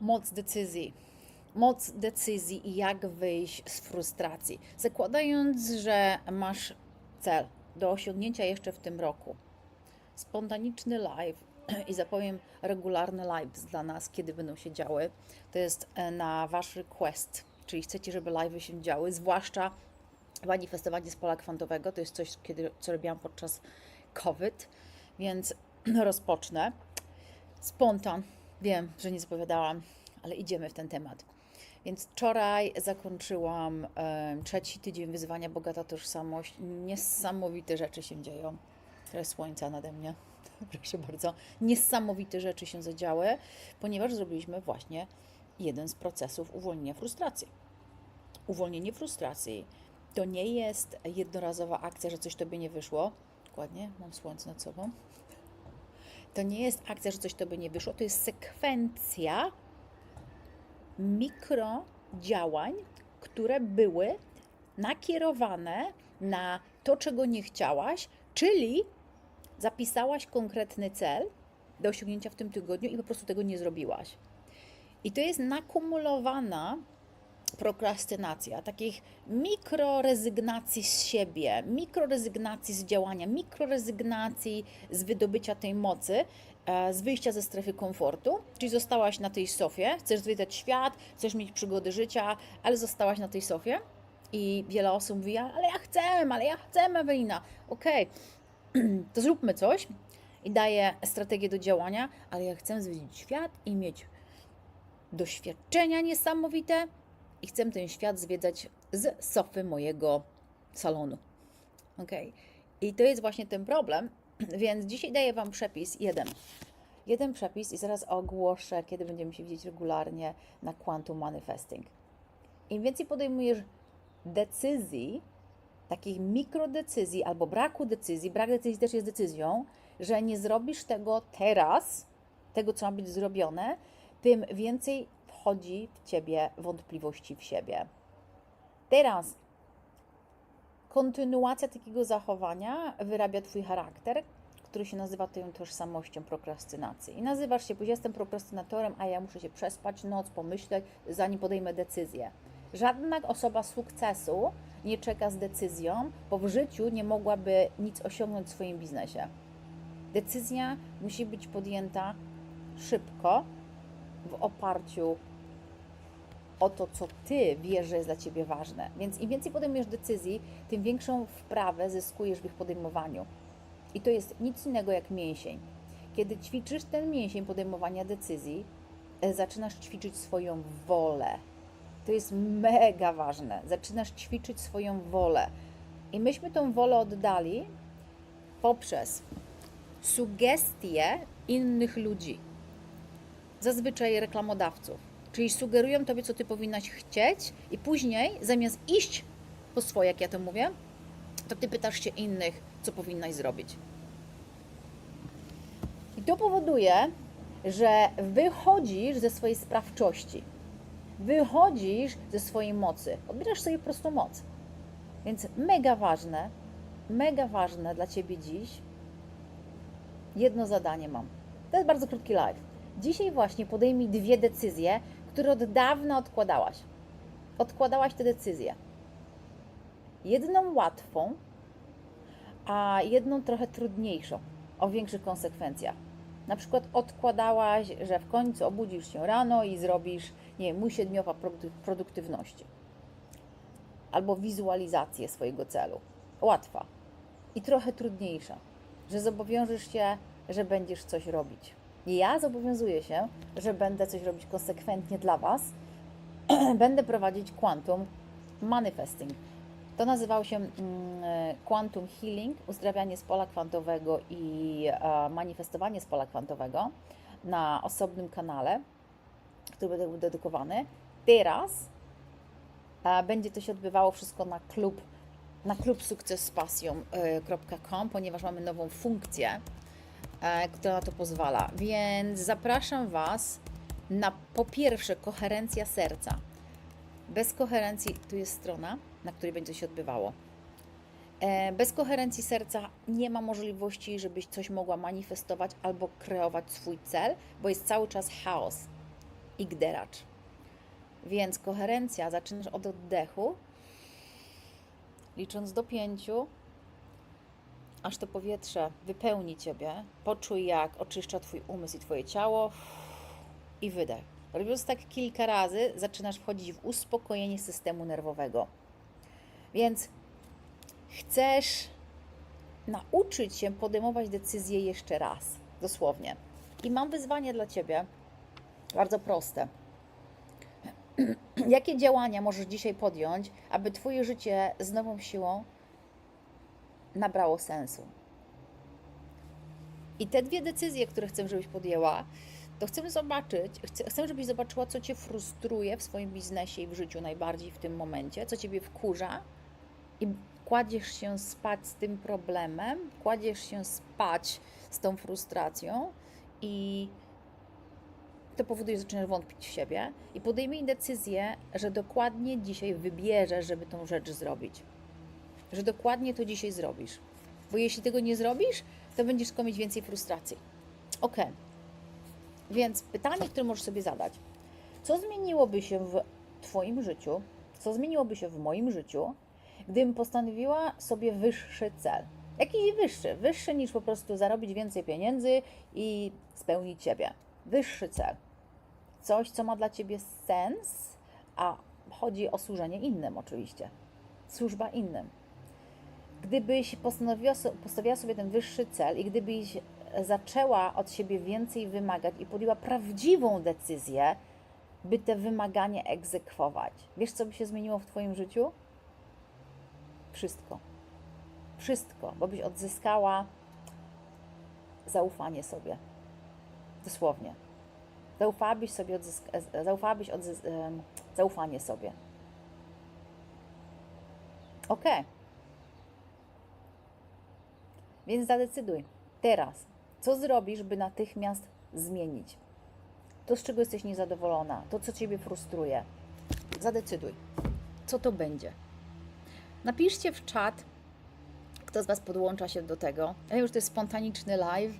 moc decyzji. Moc decyzji i jak wyjść z frustracji. Zakładając, że masz cel do osiągnięcia jeszcze w tym roku. Spontaniczny live i zapowiem regularny live dla nas, kiedy będą się działy. To jest e, na Wasz request, czyli chcecie, żeby live się działy, zwłaszcza manifestowanie z pola kwantowego. To jest coś, kiedy, co robiłam podczas COVID, więc rozpocznę. Spontan. Wiem, że nie zapowiadałam, ale idziemy w ten temat. Więc wczoraj zakończyłam trzeci tydzień wyzwania Bogata Tożsamość. Niesamowite rzeczy się dzieją. Teraz słońca nade mnie. Proszę bardzo. Niesamowite rzeczy się zadziały, ponieważ zrobiliśmy właśnie jeden z procesów uwolnienia frustracji. Uwolnienie frustracji to nie jest jednorazowa akcja, że coś tobie nie wyszło. Dokładnie, mam słońce nad sobą. To nie jest akcja, że coś tobie nie wyszło, to jest sekwencja mikrodziałań, które były nakierowane na to, czego nie chciałaś, czyli zapisałaś konkretny cel do osiągnięcia w tym tygodniu i po prostu tego nie zrobiłaś. I to jest nakumulowana prokrastynacja, takich mikrorezygnacji z siebie, mikrorezygnacji z działania, mikrorezygnacji z wydobycia tej mocy, e, z wyjścia ze strefy komfortu, czyli zostałaś na tej sofie, chcesz zwiedzać świat, chcesz mieć przygody życia, ale zostałaś na tej sofie. I wiele osób mówi, ale ja chcę, ale ja chcę, Ewelina. Okej, to zróbmy coś. I daję strategię do działania, ale ja chcę zwiedzić świat i mieć doświadczenia niesamowite i chcę ten świat zwiedzać z sofy mojego salonu. Ok. I to jest właśnie ten problem, więc dzisiaj daję Wam przepis jeden. Jeden przepis i zaraz ogłoszę, kiedy będziemy się widzieć regularnie na Quantum Manifesting. Im więcej podejmujesz decyzji, takich mikrodecyzji albo braku decyzji, brak decyzji też jest decyzją, że nie zrobisz tego teraz, tego co ma być zrobione, tym więcej wchodzi w ciebie wątpliwości w siebie. Teraz kontynuacja takiego zachowania wyrabia twój charakter, który się nazywa tą tożsamością prokrastynacji. I nazywasz się, bo jestem prokrastynatorem, a ja muszę się przespać noc, pomyśleć, zanim podejmę decyzję. Żadna osoba sukcesu nie czeka z decyzją, bo w życiu nie mogłaby nic osiągnąć w swoim biznesie. Decyzja musi być podjęta szybko, w oparciu o to, co Ty wiesz, że jest dla Ciebie ważne. Więc im więcej podejmujesz decyzji, tym większą wprawę zyskujesz w ich podejmowaniu. I to jest nic innego jak mięsień. Kiedy ćwiczysz ten mięsień podejmowania decyzji, e, zaczynasz ćwiczyć swoją wolę. To jest mega ważne. Zaczynasz ćwiczyć swoją wolę. I myśmy tą wolę oddali poprzez sugestie innych ludzi, zazwyczaj reklamodawców. Czyli sugerują tobie, co ty powinnaś chcieć, i później zamiast iść po swoje, jak ja to mówię, to ty pytasz się innych, co powinnaś zrobić. I to powoduje, że wychodzisz ze swojej sprawczości, wychodzisz ze swojej mocy, odbierasz sobie po prostu moc. Więc mega ważne, mega ważne dla ciebie dziś. Jedno zadanie mam. To jest bardzo krótki live. Dzisiaj właśnie podejmij dwie decyzje, które od dawna odkładałaś. Odkładałaś te decyzje. Jedną łatwą, a jedną trochę trudniejszą, o większych konsekwencjach. Na przykład odkładałaś, że w końcu obudzisz się rano i zrobisz, nie wiem, mój siedmiowa produktywności. Albo wizualizację swojego celu. Łatwa. I trochę trudniejsza, że zobowiążesz się, że będziesz coś robić. Ja zobowiązuję się, że będę coś robić konsekwentnie dla Was. będę prowadzić Quantum Manifesting. To nazywało się mm, Quantum Healing, uzdrawianie z pola kwantowego i e, manifestowanie z pola kwantowego na osobnym kanale, który był dedykowany. Teraz e, będzie to się odbywało wszystko na klub na klubsukcespasją.com, ponieważ mamy nową funkcję, E, która na to pozwala. Więc zapraszam Was na po pierwsze koherencja serca. Bez koherencji, tu jest strona, na której będzie się odbywało. E, bez koherencji serca nie ma możliwości, żebyś coś mogła manifestować albo kreować swój cel, bo jest cały czas chaos. i gderacz. Więc koherencja zaczynasz od oddechu, licząc do pięciu, aż to powietrze wypełni ciebie. Poczuj, jak oczyszcza twój umysł i twoje ciało i wydech. Robiąc tak kilka razy, zaczynasz wchodzić w uspokojenie systemu nerwowego. Więc chcesz nauczyć się podejmować decyzje jeszcze raz, dosłownie. I mam wyzwanie dla ciebie, bardzo proste. Jakie działania możesz dzisiaj podjąć, aby Twoje życie z nową siłą nabrało sensu? I te dwie decyzje, które chcę, żebyś podjęła, to chcę zobaczyć, chcę, żebyś zobaczyła, co Cię frustruje w swoim biznesie i w życiu najbardziej w tym momencie, co Ciebie wkurza i kładziesz się spać z tym problemem, kładziesz się spać z tą frustracją i to powoduje, że zaczynasz wątpić w siebie i podejmij decyzję, że dokładnie dzisiaj wybierzesz, żeby tą rzecz zrobić. Że dokładnie to dzisiaj zrobisz. Bo jeśli tego nie zrobisz, to będziesz tylko więcej frustracji. Ok. Więc pytanie, które możesz sobie zadać. Co zmieniłoby się w Twoim życiu? Co zmieniłoby się w moim życiu, gdybym postanowiła sobie wyższy cel? Jakiś wyższy, wyższy niż po prostu zarobić więcej pieniędzy i spełnić Ciebie. Wyższy cel. Coś, co ma dla Ciebie sens, a chodzi o służenie innym oczywiście. Służba innym. Gdybyś postanowiła, postawiła sobie ten wyższy cel i gdybyś zaczęła od siebie więcej wymagać i podjęła prawdziwą decyzję, by te wymagania egzekwować. Wiesz, co by się zmieniło w Twoim życiu? Wszystko. Wszystko, bo byś odzyskała zaufanie sobie. Dosłownie. Zaufałabyś sobie, odzysk- zaufałabyś odzys- em, zaufanie sobie. Ok. Więc zadecyduj teraz, co zrobisz, by natychmiast zmienić to, z czego jesteś niezadowolona, to, co Ciebie frustruje. Zadecyduj, co to będzie. Napiszcie w czat, kto z Was podłącza się do tego. Ja wiem, że to jest spontaniczny live,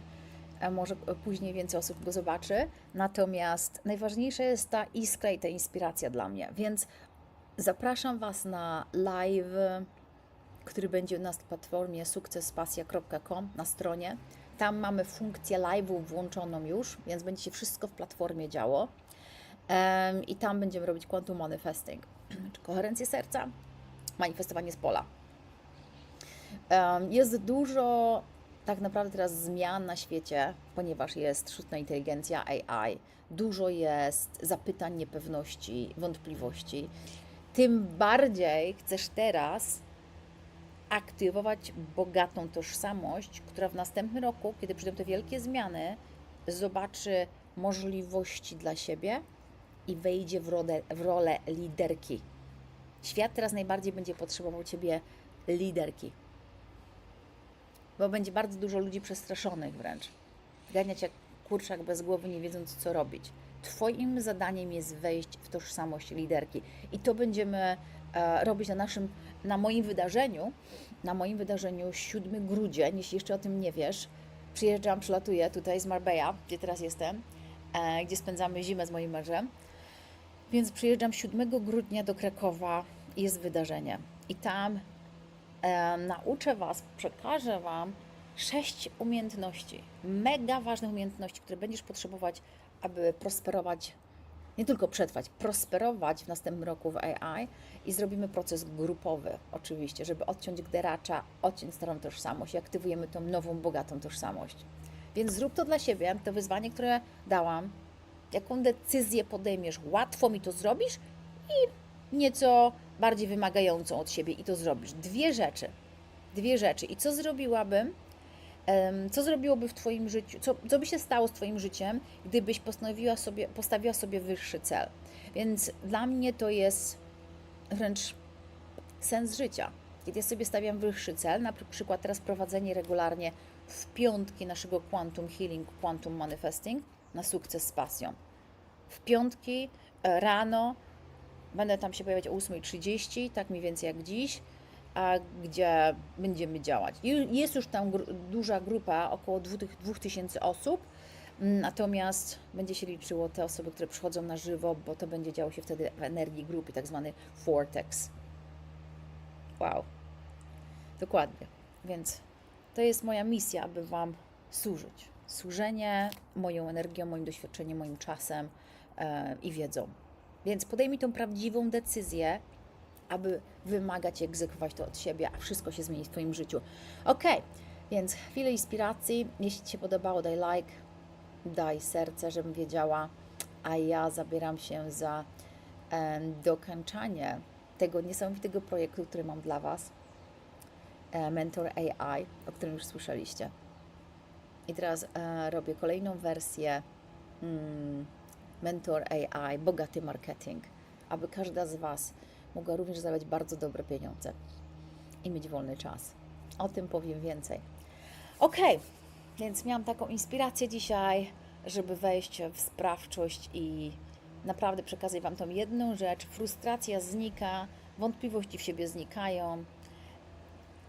może później więcej osób go zobaczy. Natomiast najważniejsza jest ta iskra i ta inspiracja dla mnie. Więc zapraszam Was na live, który będzie na platformie sukcespasja.com na stronie. Tam mamy funkcję live'u włączoną już, więc będzie się wszystko w platformie działo. Em, I tam będziemy robić quantum manifesting, czy koherencję serca, manifestowanie z pola. Em, Jest dużo tak naprawdę teraz zmian na świecie, ponieważ jest sztuczna inteligencja AI, dużo jest zapytań, niepewności, wątpliwości. Tym bardziej chcesz teraz aktywować bogatą tożsamość, która w następnym roku, kiedy przyjdą te wielkie zmiany, zobaczy możliwości dla siebie i wejdzie w rolę, w rolę liderki. Świat teraz najbardziej będzie potrzebował Ciebie liderki bo będzie bardzo dużo ludzi przestraszonych wręcz. Ganiać jak kurczak bez głowy, nie wiedząc co robić. Twoim zadaniem jest wejść w tożsamość liderki i to będziemy e, robić na naszym, na moim wydarzeniu, na moim wydarzeniu 7 grudzień, jeśli jeszcze o tym nie wiesz, przyjeżdżam, przylatuję tutaj z Marbella, gdzie teraz jestem, e, gdzie spędzamy zimę z moim mężem, więc przyjeżdżam 7 grudnia do Krakowa i jest wydarzenie. I tam e, nauczę Was, przekażę Wam sześć umiejętności, mega ważnych umiejętności, które będziesz potrzebować, aby prosperować, nie tylko przetrwać, prosperować w następnym roku w AI i zrobimy proces grupowy, oczywiście, żeby odciąć gderacza, odciąć starą tożsamość i aktywujemy tą nową, bogatą tożsamość. Więc zrób to dla siebie, to wyzwanie, które dałam, jaką decyzję podejmiesz, łatwo mi to zrobisz i nieco bardziej wymagającą od siebie i to zrobisz. Dwie rzeczy. Dwie rzeczy. I co zrobiłabym, co zrobiłoby w Twoim życiu, co, co by się stało z Twoim życiem, gdybyś postanowiła sobie, postawiła sobie wyższy cel. Więc dla mnie to jest wręcz sens życia. Kiedy ja sobie stawiam wyższy cel, na przykład teraz prowadzenie regularnie w piątki naszego Quantum Healing, Quantum Manifesting na sukces z pasją. W piątki e, rano Będę tam się pojawiać o 8.30, tak mniej więcej jak dziś, a gdzie będziemy działać. Jest już tam gru- duża grupa, około 2000 osób, Natomiast będzie się liczyło te osoby, które przychodzą na żywo, bo to będzie działo się wtedy w energii grupy, tak zwany vortex. Wow. Dokładnie. Więc to jest moja misja, aby Wam służyć. Służenie moją energią, moim doświadczeniem, moim czasem e, i wiedzą. Więc podejmij tą prawdziwą decyzję, aby wymagać i egzekwować to od siebie, a wszystko się zmieni w Twoim życiu. Ok, więc chwilę inspiracji. Jeśli Ci się podobało, daj like, daj serce, żebym wiedziała, a ja zabieram się za e, dokończanie tego niesamowitego projektu, który mam dla Was. E, Mentor AI, o którym już słyszeliście. I teraz e, robię kolejną wersję mm, Mentor AI, bogaty marketing, aby każda z Was mogła również zarabiać bardzo dobre pieniądze i mieć wolny czas. O tym powiem więcej. Ok, więc miałam taką inspirację dzisiaj, żeby wejść w sprawczość i naprawdę przekazać Wam tą jedną rzecz. Frustracja znika, wątpliwości w siebie znikają,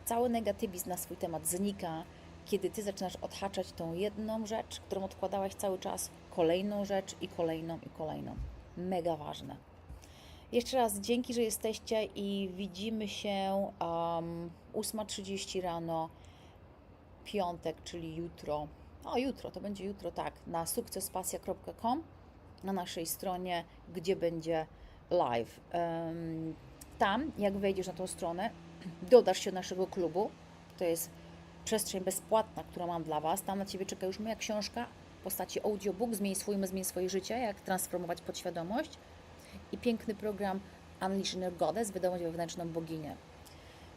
cały negatywizm na swój temat znika, kiedy Ty zaczynasz odhaczać tą jedną rzecz, którą odkładałaś cały czas, kolejną rzecz i kolejną i kolejną. Mega ważne. Jeszcze raz dzięki, że jesteście i widzimy się um, 8.30 rano, piątek, czyli jutro. O, jutro, to będzie jutro, tak, na sukcespasja.com, na naszej stronie, gdzie będzie live. Um, tam, jak wejdziesz na tą stronę, dodasz się do naszego klubu. To jest przestrzeń bezpłatna, którą mam dla Was. Tam na Ciebie czeka już moja książka w postaci audiobook Zmień swój zmień swoje życie, jak transformować podświadomość piękny program Unleash Inner Goddess, wiadomość wewnętrzną boginię.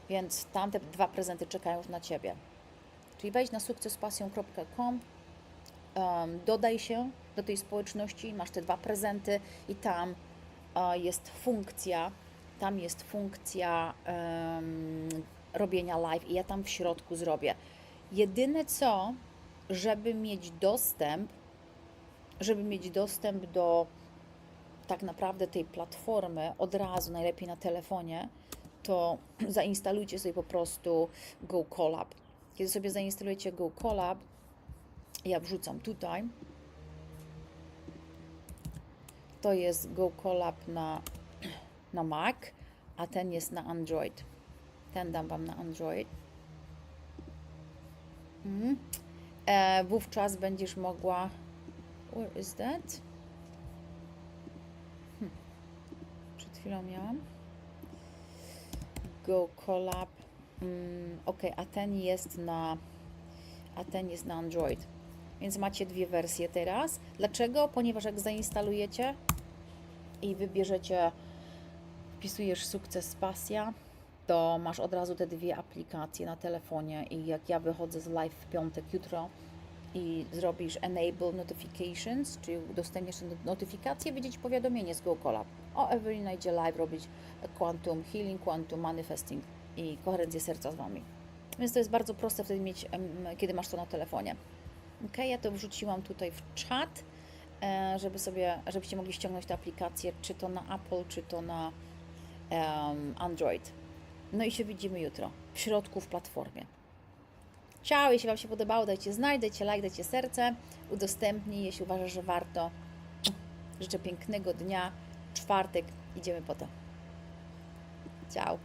Więc tam te dwa prezenty czekają już na Ciebie. Czyli wejdź na sukcespasją.com, um, dodaj się do tej społeczności, masz te dwa prezenty i tam uh, jest funkcja, tam jest funkcja um, robienia live i ja tam w środku zrobię. Jedyne co, żeby mieć dostęp, żeby mieć dostęp do tak naprawdę tej platformy od razu, najlepiej na telefonie, to zainstalujcie sobie po prostu Go Collab. Kiedy sobie zainstalujecie Go Collab, ja wrzucam tutaj, to jest Go Collab na, na Mac, a ten jest na Android. Ten dam Wam na Android. Mhm. E, wówczas będziesz mogła. Where is that? Chwilą miałam. Go Collab. Mm, ok, a ten jest na. A ten jest na Android. Więc macie dwie wersje teraz. Dlaczego? Ponieważ jak zainstalujecie i wybierzecie, wpisujesz sukces pasja, to masz od razu te dwie aplikacje na telefonie i jak ja wychodzę z live w piątek jutro i zrobisz enable notifications, czyli udostępnisz te notyfikacje, widzieć powiadomienie z Go Collab. O, Ewelina idzie live robić Quantum Healing, Quantum Manifesting i koherencję serca z Wami. Więc to jest bardzo proste wtedy mieć, kiedy masz to na telefonie. Ok, ja to wrzuciłam tutaj w czat, e, żeby sobie, żebyście mogli ściągnąć tę aplikację, czy to na Apple, czy to na em, Android. No i się widzimy jutro w środku w platformie. Ciao, jeśli Wam się podobało, dajcie znać, dajcie like, dajcie serce, udostępnij, jeśli uważasz, że warto. Życzę pięknego dnia, czwartek, idziemy po to. Ciao.